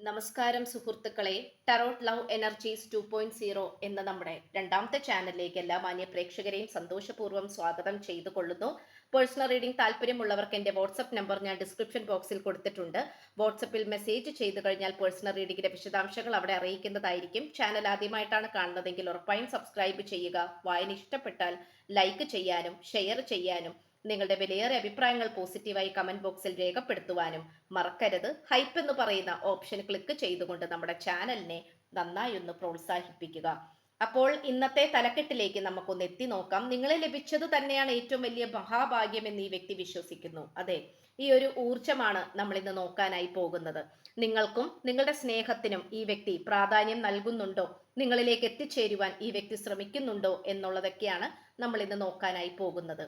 നമസ്കാരം സുഹൃത്തുക്കളെ tarot love energies two point zero എന്ന നമ്മുടെ രണ്ടാമത്തെ ചാനലിലേക്ക് എല്ലാ മാന്യ പ്രേക്ഷകരെയും സന്തോഷപൂർവം സ്വാഗതം ചെയ്തു കൊള്ളുന്നു പേഴ്സണൽ റീഡിംഗ് താല്പര്യമുള്ളവർക്ക് എന്റെ വാട്സപ്പ് നമ്പർ ഞാൻ ഡിസ്ക്രിപ്ഷൻ ബോക്സിൽ കൊടുത്തിട്ടുണ്ട്. വാട്സപ്പിൽ മെസ്സേജ് ചെയ്തു കഴിഞ്ഞാൽ പേഴ്സണൽ റീഡിംഗിന്റെ വിശദാംശങ്ങൾ അവിടെ അറിയിക്കുന്നതായിരിക്കും. ചാനൽ ആദ്യമായിട്ടാണ് കാണുന്നതെങ്കിൽ ഉറപ്പായും സബ്സ്ക്രൈബ് ചെയ്യുക. വായന ഇഷ്ടപ്പെട്ടാൽ ലൈക്ക് ചെയ്യാനും ഷെയർ ചെയ്യാനും നിങ്ങളുടെ വിലയേറെ അഭിപ്രായങ്ങൾ പോസിറ്റീവായി കമന്റ് ബോക്സിൽ രേഖപ്പെടുത്തുവാനും മറക്കരുത്. ഹൈപ്പ് എന്ന് പറയുന്ന ഓപ്ഷൻ ക്ലിക്ക് ചെയ്തുകൊണ്ട് നമ്മുടെ ചാനലിനെ നന്നായി ഒന്ന് പ്രോത്സാഹിപ്പിക്കുക. അപ്പോൾ ഇന്നത്തെ തലക്കെട്ടിലേക്ക് നമുക്കൊന്ന് എത്തി നോക്കാം. നിങ്ങളെ ലഭിച്ചത് തന്നെയാണ് ഏറ്റവും വലിയ മഹാഭാഗ്യം എന്ന് ഈ വ്യക്തി വിശ്വസിക്കുന്നു. അതെ ഈ ഒരു ഊർജമാണ് നമ്മൾ ഇന്ന് നോക്കാനായി പോകുന്നത്. നിങ്ങൾക്കും നിങ്ങളുടെ സ്നേഹത്തിനും ഈ വ്യക്തി പ്രാധാന്യം നൽകുന്നുണ്ടോ? നിങ്ങളിലേക്ക് എത്തിച്ചേരുവാൻ ഈ വ്യക്തി ശ്രമിക്കുന്നുണ്ടോ എന്നുള്ളതൊക്കെയാണ് നമ്മൾ ഇന്ന് നോക്കാനായി പോകുന്നത്.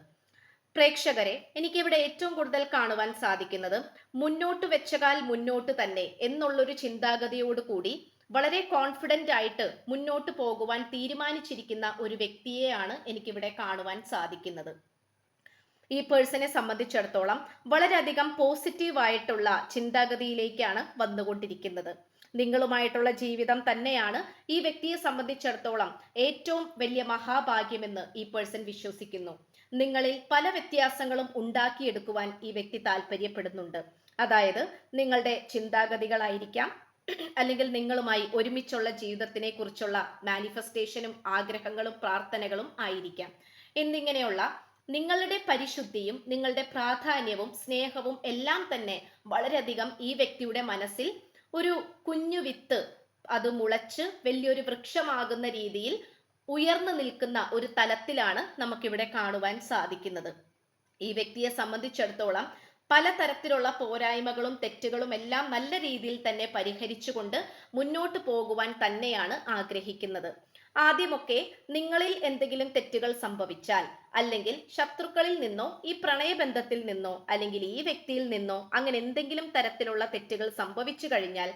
പ്രേക്ഷകരെ എനിക്കിവിടെ ഏറ്റവും കൂടുതൽ കാണുവാൻ സാധിക്കുന്നത് മുന്നോട്ട് വെച്ചകാൽ മുന്നോട്ട് തന്നെ എന്നുള്ളൊരു ചിന്താഗതിയോട് കൂടി വളരെ കോൺഫിഡന്റ് ആയിട്ട് മുന്നോട്ട് പോകുവാൻ തീരുമാനിച്ചിരിക്കുന്ന ഒരു വ്യക്തിയെയാണ് എനിക്കിവിടെ കാണുവാൻ സാധിക്കുന്നത്. ഈ പേഴ്സണെ സംബന്ധിച്ചിടത്തോളം വളരെയധികം പോസിറ്റീവായിട്ടുള്ള ചിന്താഗതിയിലേക്കാണ് വന്നുകൊണ്ടിരിക്കുന്നത്. നിങ്ങളുമായിട്ടുള്ള ജീവിതം തന്നെയാണ് ഈ വ്യക്തിയെ സംബന്ധിച്ചിടത്തോളം ഏറ്റവും വലിയ മഹാഭാഗ്യമെന്ന് ഈ പേഴ്സൺ വിശ്വസിക്കുന്നു. നിങ്ങളിൽ പല വ്യത്യാസങ്ങളും ഉണ്ടാക്കിയെടുക്കുവാൻ ഈ വ്യക്തി താല്പര്യപ്പെടുന്നുണ്ട് അതായത് നിങ്ങളുടെ ചിന്താഗതികളായിരിക്കാം അല്ലെങ്കിൽ നിങ്ങളുമായി ഒരുമിച്ചുള്ള ജീവിതത്തിനെ കുറിച്ചുള്ള മാനിഫെസ്റ്റേഷനും ആഗ്രഹങ്ങളും പ്രാർത്ഥനകളും ആയിരിക്കാം. എന്നിങ്ങനെയുള്ള നിങ്ങളുടെ പരിശുദ്ധിയും നിങ്ങളുടെ പ്രാധാന്യവും സ്നേഹവും എല്ലാം തന്നെ വളരെയധികം ഈ വ്യക്തിയുടെ മനസ്സിൽ ഒരു കുഞ്ഞു വിത്ത് അത് മുളച്ച് വലിയൊരു വൃക്ഷമാകുന്ന രീതിയിൽ ഉയർന്നു നിൽക്കുന്ന ഒരു തലത്തിലാണ് നമുക്കിവിടെ കാണുവാൻ സാധിക്കുന്നത്. ഈ വ്യക്തിയെ സംബന്ധിച്ചിടത്തോളം പലതരത്തിലുള്ള പോരായ്മകളും തെറ്റുകളും എല്ലാം നല്ല രീതിയിൽ തന്നെ പരിഹരിച്ചുകൊണ്ട് മുന്നോട്ട് പോകുവാൻ തന്നെയാണ് ആഗ്രഹിക്കുന്നത്. ആദ്യമൊക്കെ നിങ്ങളിൽ എന്തെങ്കിലും തെറ്റുകൾ സംഭവിച്ചാൽ അല്ലെങ്കിൽ ശത്രുക്കളിൽ നിന്നോ ഈ പ്രണയബന്ധത്തിൽ നിന്നോ അല്ലെങ്കിൽ ഈ വ്യക്തിയിൽ നിന്നോ അങ്ങനെ എന്തെങ്കിലും തരത്തിലുള്ള തെറ്റുകൾ സംഭവിച്ചു കഴിഞ്ഞാൽ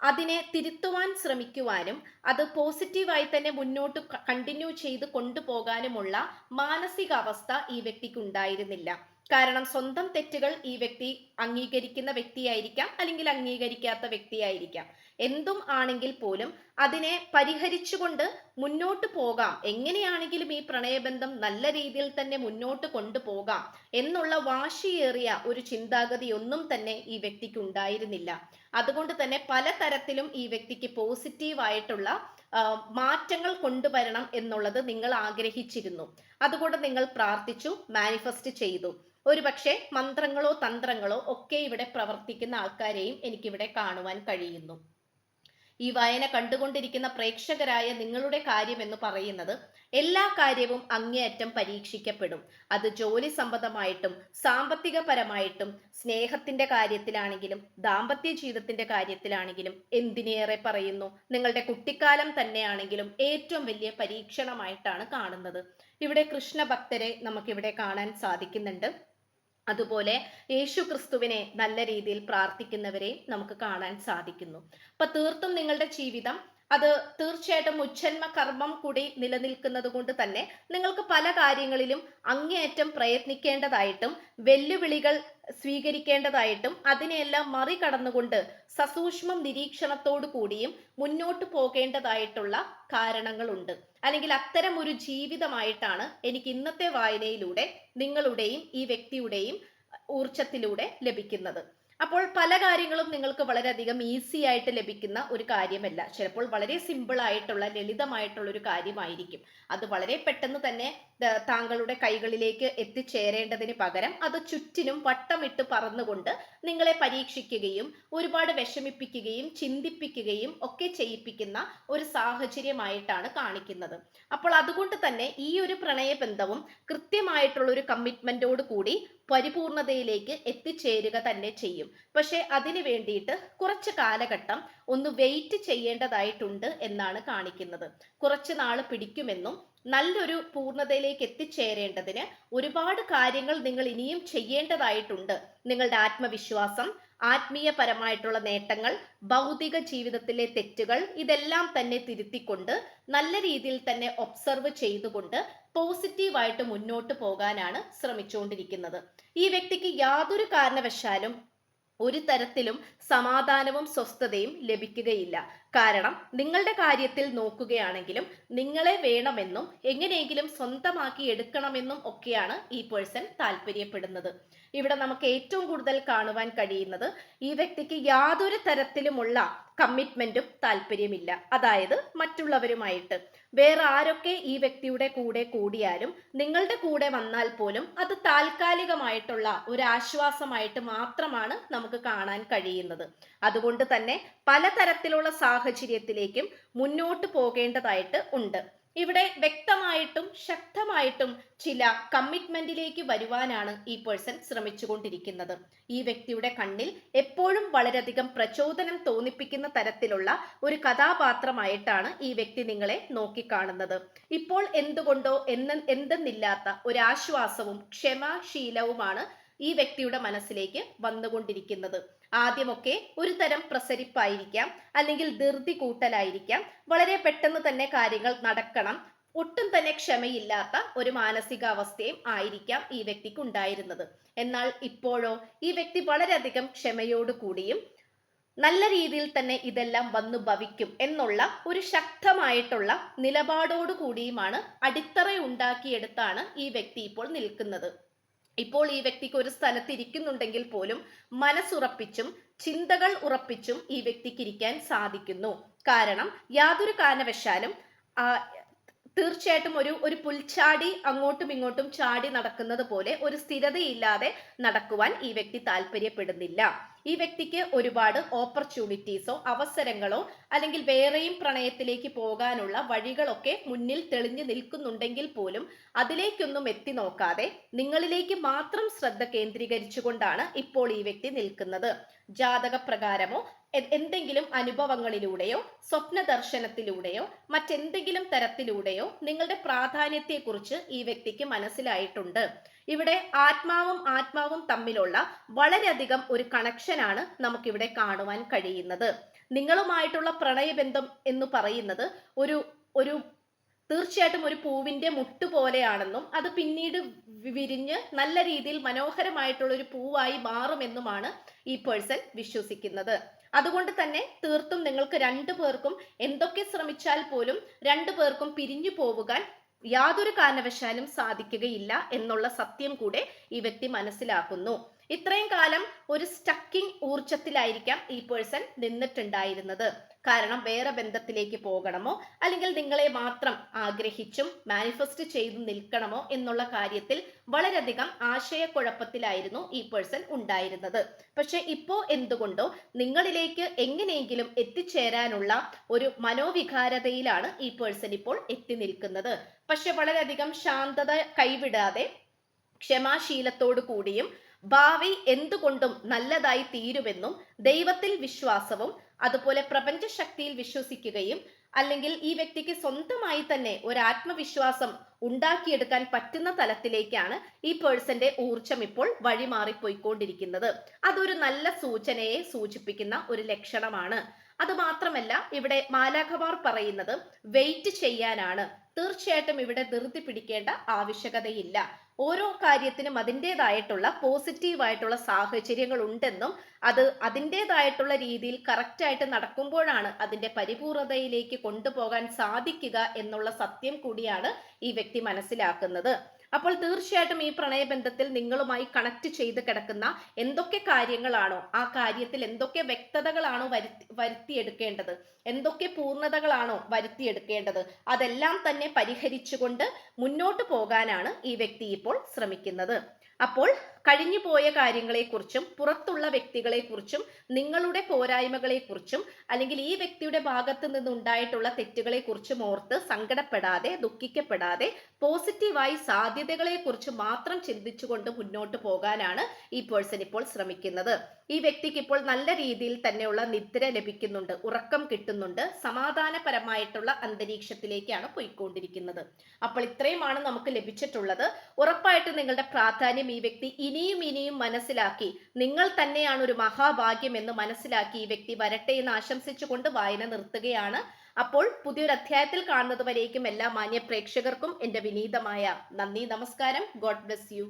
അതിനെ തിരുത്തുവാൻ ശ്രമിക്കുവാനും അത് പോസിറ്റീവായി തന്നെ മുന്നോട്ട് കണ്ടിന്യൂ ചെയ്ത് കൊണ്ടുപോകാനുമുള്ള മാനസികാവസ്ഥ ഈ വ്യക്തിക്ക് ഉണ്ടായിരുന്നില്ല കാരണം സ്വന്തം തെറ്റുകൾ ഈ വ്യക്തി അംഗീകരിക്കുന്ന വ്യക്തിയായിരിക്കാം അല്ലെങ്കിൽ അംഗീകരിക്കാത്ത വ്യക്തിയായിരിക്കാം. എന്തും ആണെങ്കിൽ പോലും അതിനെ പരിഹരിച്ചുകൊണ്ട് മുന്നോട്ട് പോകാം. എങ്ങനെയാണെങ്കിലും ഈ പ്രണയബന്ധം നല്ല രീതിയിൽ തന്നെ മുന്നോട്ട് കൊണ്ടുപോകാം എന്നുള്ള വാശിയേറിയ ഒരു ചിന്താഗതി ഒന്നും തന്നെ ഈ വ്യക്തിക്ക് ഉണ്ടായിരുന്നില്ല അതുകൊണ്ട് തന്നെ പലതരത്തിലും ഈ വ്യക്തിക്ക് പോസിറ്റീവായിട്ടുള്ള മാറ്റങ്ങൾ കൊണ്ടുവരണം എന്നുള്ളത് നിങ്ങൾ ആഗ്രഹിച്ചിരുന്നു. അതുകൊണ്ട് നിങ്ങൾ പ്രാർത്ഥിച്ചു മാനിഫെസ്റ്റ് ചെയ്തു. ഒരുപക്ഷെ മന്ത്രങ്ങളോ തന്ത്രങ്ങളോ ഒക്കെ ഇവിടെ പ്രവർത്തിക്കുന്ന ആൾക്കാരെയും എനിക്കിവിടെ കാണുവാൻ കഴിയുന്നു. ഈ വായന കണ്ടുകൊണ്ടിരിക്കുന്ന പ്രേക്ഷകരായ നിങ്ങളുടെ കാര്യം എന്ന് പറയുന്നത് എല്ലാ കാര്യവും അങ്ങേയറ്റം പരീക്ഷിക്കപ്പെടും. അത് ജോലി സംബന്ധമായിട്ടും സാമ്പത്തികപരമായിട്ടും സ്നേഹത്തിന്റെ കാര്യത്തിലാണെങ്കിലും ദാമ്പത്യ ജീവിതത്തിന്റെ കാര്യത്തിലാണെങ്കിലും എന്തിനേറെ പറയുന്നു? നിങ്ങളുടെ കുട്ടിക്കാലം തന്നെയാണെങ്കിലും ഏറ്റവും വലിയ പരീക്ഷണമായിട്ടാണ് കാണുന്നത്. ഇവിടെ കൃഷ്ണഭക്തരെ നമുക്കിവിടെ കാണാൻ സാധിക്കുന്നുണ്ട്. അതുപോലെ യേശു ക്രിസ്തുവിനെ നല്ല രീതിയിൽ പ്രാർത്ഥിക്കുന്നവരെ നമുക്ക് കാണാൻ സാധിക്കുന്നു. അപ്പൊ തീർത്തും നിങ്ങളുടെ ജീവിതം അത് തീർച്ചയായിട്ടും ഉച്ഛന്മ കർമ്മം കൂടി നിലനിൽക്കുന്നത് കൊണ്ട് തന്നെ നിങ്ങൾക്ക് പല കാര്യങ്ങളിലും അങ്ങേയറ്റം പ്രയത്നിക്കേണ്ടതായിട്ടും വെല്ലുവിളികൾ സ്വീകരിക്കേണ്ടതായിട്ടും അതിനെയെല്ലാം മറികടന്നുകൊണ്ട് സസൂക്ഷ്മം നിരീക്ഷണത്തോടു കൂടിയും മുന്നോട്ട് പോകേണ്ടതായിട്ടുള്ള കാരണങ്ങളുണ്ട്. അല്ലെങ്കിൽ അത്തരം ഒരു ജീവിതമായിട്ടാണ് എനിക്ക് ഇന്നത്തെ വായനയിലൂടെ നിങ്ങളുടെയും ഈ വ്യക്തിയുടെയും ഊർജത്തിലൂടെ ലഭിക്കുന്നത്. അപ്പോൾ പല കാര്യങ്ങളും നിങ്ങൾക്ക് വളരെയധികം ഈസി ആയിട്ട് ലഭിക്കുന്ന ഒരു കാര്യമല്ല. ചിലപ്പോൾ വളരെ സിമ്പിൾ ആയിട്ടുള്ള ലളിതമായിട്ടുള്ള ഒരു കാര്യമായിരിക്കും. അത് വളരെ പെട്ടെന്ന് തന്നെ താങ്കളുടെ കൈകളിലേക്ക് എത്തിച്ചേരേണ്ടതിന് പകരം അത് ചുറ്റിനും വട്ടമിട്ട് പറന്നുകൊണ്ട് നിങ്ങളെ പരീക്ഷിക്കുകയും ഒരുപാട് വിഷമിപ്പിക്കുകയും ചിന്തിപ്പിക്കുകയും ഒക്കെ ചെയ്യിപ്പിക്കുന്ന ഒരു സാഹചര്യമായിട്ടാണ് കാണിക്കുന്നത്. അപ്പോൾ അതുകൊണ്ട് തന്നെ ഈ ഒരു പ്രണയബന്ധവും കൃത്യമായിട്ടുള്ള ഒരു കമ്മിറ്റ്മെന്റോട് കൂടി പരിപൂർണതയിലേക്ക് എത്തിച്ചേരുക തന്നെ ചെയ്യും. പക്ഷേ അതിനു വേണ്ടിയിട്ട് കുറച്ച് കാലഘട്ടം ഒന്ന് വെയിറ്റ് ചെയ്യേണ്ടതായിട്ടുണ്ട് എന്നാണ് കാണിക്കുന്നത്. കുറച്ച് നാൾ പിടിക്കുമെന്നും നല്ലൊരു പൂർണതയിലേക്ക് എത്തിച്ചേരേണ്ടതിന് ഒരുപാട് കാര്യങ്ങൾ നിങ്ങൾ ഇനിയും ചെയ്യേണ്ടതായിട്ടുണ്ട്. നിങ്ങളുടെ ആത്മവിശ്വാസം ആത്മീയപരമായിട്ടുള്ള നേട്ടങ്ങൾ ഭൗതിക ജീവിതത്തിലെ തെറ്റുകൾ ഇതെല്ലാം തന്നെ തിരുത്തിക്കൊണ്ട് നല്ല രീതിയിൽ തന്നെ ഒബ്സർവ് ചെയ്തുകൊണ്ട് പോസിറ്റീവായിട്ട് മുന്നോട്ട് പോകാനാണ് ശ്രമിച്ചുകൊണ്ടിരിക്കുന്നത്. ഈ വ്യക്തിക്ക് യാതൊരു കാരണവശാലും ഒരു തരത്തിലും സമാധാനവും സ്വസ്ഥതയും ലഭിക്കുകയില്ല. കാരണം നിങ്ങളുടെ കാര്യത്തിൽ നോക്കുകയാണെങ്കിലും നിങ്ങളെ വേണമെന്നും എങ്ങനെയെങ്കിലും സ്വന്തമാക്കി എടുക്കണമെന്നും ഒക്കെയാണ് ഈ പേഴ്സൺ താല്പര്യപ്പെടുന്നത്. ഇവിടെ നമുക്ക് ഏറ്റവും കൂടുതൽ കാണുവാൻ കഴിയുന്നത് ഈ വ്യക്തിക്ക് യാതൊരു തരത്തിലുമുള്ള കമ്മിറ്റ്മെന്റും താല്പര്യമില്ല. അതായത് മറ്റുള്ളവരുമായിട്ട്. വേറെ ആരൊക്കെ ഈ വ്യക്തിയുടെ കൂടെ കൂടിയാലും നിങ്ങളുടെ കൂടെ വന്നാൽ പോലും അത് താൽക്കാലികമായിട്ടുള്ള ഒരു ആശ്വാസമായിട്ട് മാത്രമാണ് നമുക്ക് കാണാൻ കഴിയുന്നത്. അതുകൊണ്ട് തന്നെ പലതരത്തിലുള്ള സാഹചര്യത്തിലേക്കും മുന്നോട്ട് പോകേണ്ടതായിട്ട് ഉണ്ട്. ഇവിടെ വ്യക്തമായിട്ടും ശക്തമായിട്ടും ചില കമ്മിറ്റ്മെന്റിലേക്ക് വരുവാനാണ് ഈ പേഴ്സൺ ശ്രമിച്ചുകൊണ്ടിരിക്കുന്നത്. ഈ വ്യക്തിയുടെ കണ്ണിൽ എപ്പോഴും വളരെയധികം പ്രചോദനം തോന്നിപ്പിക്കുന്ന തരത്തിലുള്ള ഒരു കഥാപാത്രമായിട്ടാണ് ഈ വ്യക്തി നിങ്ങളെ നോക്കിക്കാണുന്നത്. ഇപ്പോൾ എന്തുകൊണ്ടോ എന്ന് എന്തെന്നില്ലാത്ത ഒരാശ്വാസവും ക്ഷമാശീലവുമാണ് ഈ വ്യക്തിയുടെ മനസ്സിലേക്ക് വന്നുകൊണ്ടിരിക്കുന്നത്. ആദ്യമൊക്കെ ഒരു തരം പ്രസരിപ്പായിരിക്കാം അല്ലെങ്കിൽ ധൃതി കൂട്ടലായിരിക്കാം. വളരെ പെട്ടെന്ന് തന്നെ കാര്യങ്ങൾ നടക്കണം. ഒട്ടും തന്നെ ക്ഷമയില്ലാത്ത ഒരു മാനസികാവസ്ഥയും ആയിരിക്കാം ഈ വ്യക്തിക്ക് ഉണ്ടായിരുന്നത്. എന്നാൽ ഇപ്പോഴോ ഈ വ്യക്തി വളരെയധികം ക്ഷമയോട് കൂടിയും നല്ല രീതിയിൽ തന്നെ ഇതെല്ലാം വന്നു ഭവിക്കും എന്നുള്ള ഒരു ശക്തമായിട്ടുള്ള നിലപാടോടു കൂടിയുമാണ് അടിത്തറ ഉണ്ടാക്കിയെടുത്താണ് ഈ വ്യക്തി ഇപ്പോൾ നിൽക്കുന്നത്. ഇപ്പോൾ ഈ വ്യക്തിക്ക് ഒരു സ്ഥലത്ത് ഇരിക്കുന്നുണ്ടെങ്കിൽ പോലും മനസ്സുറപ്പിച്ചും ചിന്തകൾ ഉറപ്പിച്ചും ഈ വ്യക്തിക്ക് ഇരിക്കാൻ സാധിക്കുന്നു. കാരണം യാതൊരു കാരണവശാലും തീർച്ചയായിട്ടും ഒരു ഒരു പുൽച്ചാടി അങ്ങോട്ടും ഇങ്ങോട്ടും ചാടി നടക്കുന്നത് പോലെ ഒരു സ്ഥിരതയില്ലാതെ നടക്കുവാൻ ഈ വ്യക്തി താല്പര്യപ്പെടുന്നില്ല. ഈ വ്യക്തിക്ക് ഒരുപാട് ഓപ്പർച്യൂണിറ്റീസോ അവസരങ്ങളോ അല്ലെങ്കിൽ വേറെയും പ്രണയത്തിലേക്ക് പോകാനുള്ള വഴികളൊക്കെ മുന്നിൽ തെളിഞ്ഞു നിൽക്കുന്നുണ്ടെങ്കിൽ പോലും അതിലേക്കൊന്നും എത്തി നോക്കാതെ നിങ്ങളിലേക്ക് മാത്രം ശ്രദ്ധ കേന്ദ്രീകരിച്ചുകൊണ്ടാണ് ഇപ്പോൾ ഈ വ്യക്തി നിൽക്കുന്നത്. ജാതക പ്രകാരമോ എന്തെങ്കിലും അനുഭവങ്ങളിലൂടെയോ സ്വപ്ന ദർശനത്തിലൂടെയോ മറ്റെന്തെങ്കിലും തരത്തിലൂടെയോ നിങ്ങളുടെ പ്രാധാന്യത്തെക്കുറിച്ച് ഈ വ്യക്തിക്ക് മനസ്സിലായിട്ടുണ്ട്. ഇവിടെ ആത്മാവും ആത്മാവും തമ്മിലുള്ള വളരെയധികം ഒരു കണക്ഷനാണ് നമുക്കിവിടെ കാണുവാൻ കഴിയുന്നത്. നിങ്ങളുമായിട്ടുള്ള പ്രണയബന്ധം എന്ന് പറയുന്നത് ഒരു ഒരു തീർച്ചയായിട്ടും ഒരു പൂവിന്റെ മുട്ട് പോലെയാണെന്നും അത് പിന്നീട് വിരിഞ്ഞ് നല്ല രീതിയിൽ മനോഹരമായിട്ടുള്ള ഒരു പൂവായി മാറുമെന്നുമാണ് ഈ പേഴ്സൺ വിശ്വസിക്കുന്നത്. അതുകൊണ്ട് തന്നെ തീർത്തും നിങ്ങൾക്ക് രണ്ടു പേർക്കും എന്തൊക്കെ ശ്രമിച്ചാൽ പോലും രണ്ടു പേർക്കും പിരിഞ്ഞു പോവുക യാതൊരു കാരണവശാലും സാധിക്കുകയില്ല എന്നുള്ള സത്യം കൂടെ ഈ വ്യക്തി മനസ്സിലാക്കുന്നു. ഇത്രയും കാലം ഒരു സ്റ്റക്കിംഗ് ഊർജത്തിലായിരിക്കാം ഈ പേഴ്സൺ നിന്നിട്ടുണ്ടായിരുന്നത്. കാരണം വേറെ ബന്ധത്തിലേക്ക് പോകണമോ അല്ലെങ്കിൽ നിങ്ങളെ മാത്രം ആഗ്രഹിച്ചും മാനിഫെസ്റ്റ് ചെയ്തു നിൽക്കണമോ എന്നുള്ള കാര്യത്തിൽ വളരെയധികം ആശയക്കുഴപ്പത്തിലായിരുന്നു ഈ പേഴ്സൺ ഉണ്ടായിരുന്നത്. പക്ഷെ ഇപ്പോ എന്തുകൊണ്ടോ നിങ്ങളിലേക്ക് എങ്ങനെയെങ്കിലും എത്തിച്ചേരാനുള്ള ഒരു മനോവികാരതയിലാണ് ഈ പേഴ്സൺ ഇപ്പോൾ എത്തി നിൽക്കുന്നത്. പക്ഷെ വളരെയധികം ശാന്തത കൈവിടാതെ ക്ഷമാശീലത്തോടു കൂടിയും ഭാവി എന്തുകൊണ്ടും നല്ലതായി തീരുമെന്നും ദൈവത്തിൽ വിശ്വാസവും അതുപോലെ പ്രപഞ്ച ശക്തിയിൽ വിശ്വസിക്കുകയും അല്ലെങ്കിൽ ഈ വ്യക്തിക്ക് സ്വന്തമായി തന്നെ ഒരു ആത്മവിശ്വാസം ഉണ്ടാക്കിയെടുക്കാൻ പറ്റുന്ന തലത്തിലേക്കാണ് ഈ പേഴ്സന്റെ ഊർജം ഇപ്പോൾ വഴിമാറിപ്പോയിക്കൊണ്ടിരിക്കുന്നത്. അതൊരു നല്ല സൂചനയെ സൂചിപ്പിക്കുന്ന ഒരു ലക്ഷണമാണ്. അത് മാത്രമല്ല ഇവിടെ മാലാഖമാർ പറയുന്നത് വെയിറ്റ് ചെയ്യാനാണ്. തീർച്ചയായിട്ടും ഇവിടെ ധൃതി പിടിക്കേണ്ട ആവശ്യകതയില്ല. ഓരോ കാര്യത്തിനും അതിന്റെതായിട്ടുള്ള പോസിറ്റീവായിട്ടുള്ള സാഹചര്യങ്ങൾ ഉണ്ടെന്നും അത് അതിന്റെതായിട്ടുള്ള രീതിയിൽ കറക്റ്റായിട്ട് നടക്കുമ്പോഴാണ് അതിന്റെ പരിപൂർണതയിലേക്ക് കൊണ്ടുപോകാൻ സാധിക്കുക എന്നുള്ള സത്യം കൂടിയാണ് ഈ വ്യക്തി മനസ്സിലാക്കുന്നത്. അപ്പോൾ തീർച്ചയായിട്ടും ഈ പ്രണയബന്ധത്തിൽ നിങ്ങളുമായി കണക്ട് ചെയ്ത് കിടക്കുന്ന എന്തൊക്കെ കാര്യങ്ങളാണോ ആ കാര്യത്തിൽ എന്തൊക്കെ വ്യക്തതകളാണോ വരുത്തി വരുത്തിയെടുക്കേണ്ടത്? എന്തൊക്കെ പൂർണതകളാണോ വരുത്തിയെടുക്കേണ്ടത്? അതെല്ലാം തന്നെ പരിഹരിച്ചുകൊണ്ട് മുന്നോട്ട് പോകാനാണ് ഈ വ്യക്തി ഇപ്പോൾ ശ്രമിക്കുന്നത്. അപ്പോൾ കഴിഞ്ഞു പോയ കാര്യങ്ങളെക്കുറിച്ചും പുറത്തുള്ള വ്യക്തികളെക്കുറിച്ചും നിങ്ങളുടെ പോരായ്മകളെക്കുറിച്ചും അല്ലെങ്കിൽ ഈ വ്യക്തിയുടെ ഭാഗത്ത് നിന്നുണ്ടായിട്ടുള്ള തെറ്റുകളെക്കുറിച്ചും ഓർത്ത് സങ്കടപ്പെടാതെ ദുഃഖിക്കപ്പെടാതെ പോസിറ്റീവായി സാധ്യതകളെക്കുറിച്ച് മാത്രം ചിന്തിച്ചുകൊണ്ട് മുന്നോട്ട് പോകാനാണ് ഈ പേഴ്സൺ ഇപ്പോൾ ശ്രമിക്കുന്നത്. ഈ വ്യക്തിക്ക് ഇപ്പോൾ നല്ല രീതിയിൽ തന്നെയുള്ള നിദ്ര ലഭിക്കുന്നുണ്ട് ഉറക്കം കിട്ടുന്നുണ്ട് സമാധാനപരമായിട്ടുള്ള അന്തരീക്ഷത്തിലേക്കാണ് പോയിക്കൊണ്ടിരിക്കുന്നത്. അപ്പോൾ ഇത്രയുമാണ് നമുക്ക് ലഭിച്ചിട്ടുള്ളത്. ഉറപ്പായിട്ടും നിങ്ങളുടെ പ്രാധാന്യം ഈ വ്യക്തി ഇനിയും ഇനിയും മനസ്സിലാക്കി. നിങ്ങൾ തന്നെയാണ് ഒരു മഹാഭാഗ്യം എന്ന് മനസ്സിലാക്കി ഈ വ്യക്തി വരട്ടെ എന്ന് ആശംസിച്ചുകൊണ്ട് വായന നിർത്തുകയാണ്. അപ്പോൾ പുതിയൊരു അധ്യായത്തിൽ കാണുന്നത് വരേക്കും എല്ലാ മാന്യ പ്രേക്ഷകർക്കും എന്റെ വിനീതമായ നന്ദി നമസ്കാരം. God bless you.